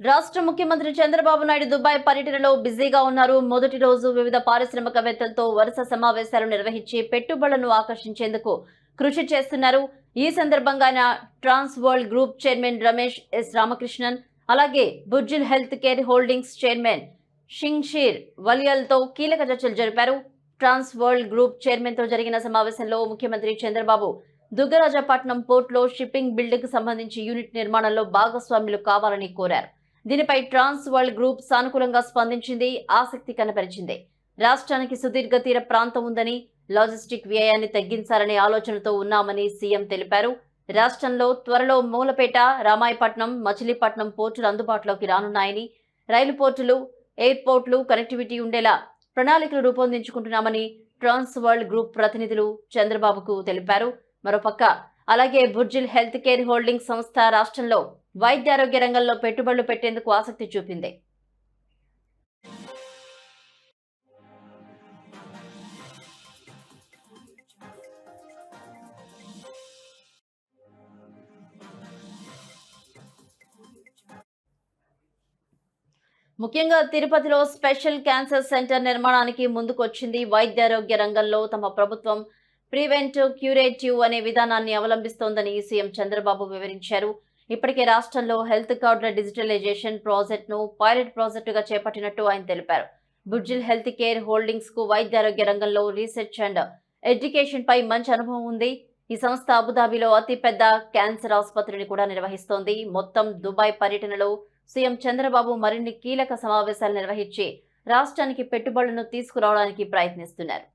రాష్ట్ర ముఖ్యమంత్రి చంద్రబాబు నాయుడు దుబాయ్ పర్యటనలో బిజీగా ఉన్నారు. మొదటి రోజు వివిధ పారిశ్రామికవేత్తలతో వరుస సమావేశాలు నిర్వహించి పెట్టుబడులను ఆకర్షించేందుకు కృషి చేస్తున్నారు. ఈ సందర్భంగా ఆయన trans world group chairman Ramesh S Ramakrishnan అలాగే Burjeel health care holdings chairman Shamsheer వలియల్తో కీలక చర్చలు జరిపారు. ట్రాన్స్ వరల్డ్ గ్రూప్ చైర్మన్తో జరిగిన సమావేశంలో ముఖ్యమంత్రి చంద్రబాబు దుగ్గరాజపట్నం పోర్టులో షిప్పింగ్ బిల్డింగ్ సంబంధించి యూనిట్ నిర్మాణంలో భాగస్వాములు కావాలని కోరారు. దీనిపై ట్రాన్స్ వరల్డ్ గ్రూప్ సానుకూలంగా స్పందించింది ఆసక్తి కనపరిచింది. రాష్ట్రానికి సుదీర్ఘ తీర ప్రాంతం ఉందని లాజిస్టిక్ వ్యయాన్ని తగ్గించాలనే ఆలోచనతో ఉన్నామని సీఎం తెలిపారు. రాష్ట్రంలో త్వరలో మూలపేట రామాయపట్నం మచిలీపట్నం పోర్టులు అందుబాటులోకి రానున్నాయని రైలు పోర్టులు ఎయిర్పోర్ట్లు కనెక్టివిటీ ఉండేలా ప్రణాళికలు రూపొందించుకుంటున్నామని ట్రాన్స్ వరల్డ్ గ్రూప్ ప్రతినిధులు చంద్రబాబుకు తెలిపారు. మరోపక్క అలాగే బుర్జిల్ హెల్త్ కేర్ హోల్డింగ్ సంస్థ రాష్ట్రంలో వైద్యారోగ్య రంగంలో పెట్టుబడులు పెట్టేందుకు ఆసక్తి చూపింది. ముఖ్యంగా తిరుపతిలో స్పెషల్ క్యాన్సర్ సెంటర్ నిర్మాణానికి ముందుకొచ్చింది వైద్యారోగ్య రంగంలో తమ ప్రభుత్వం. ప్రివెంటివ్ క్యూరేటివ్ అనే విధానాన్ని అవలంబిస్తోందని సీఎం చంద్రబాబు వివరించారు. ఇప్పటికే రాష్ట్రంలో హెల్త్ కార్డుల డిజిటలైజేషన్ ప్రాజెక్టును పైలట్ ప్రాజెక్టుగా చేపట్టినట్టు ఆయన తెలిపారు. బుడ్జిల్ హెల్త్ కేర్ హోల్డింగ్స్కు వైద్యారోగ్య రంగంలో రీసెర్చ్ అండ్ ఎడ్యుకేషన్ పై మంచి అనుభవం ఉంది. ఈ సంస్థ అబుదాబిలో అతిపెద్ద క్యాన్సర్ ఆసుపత్రిని కూడా నిర్వహిస్తోంది. మొత్తం దుబాయ్ పర్యటనలో సీఎం చంద్రబాబు మరిన్ని కీలక సమావేశాలు నిర్వహించి రాష్ట్రానికి పెట్టుబడులను తీసుకురావడానికి ప్రయత్నిస్తున్నారు.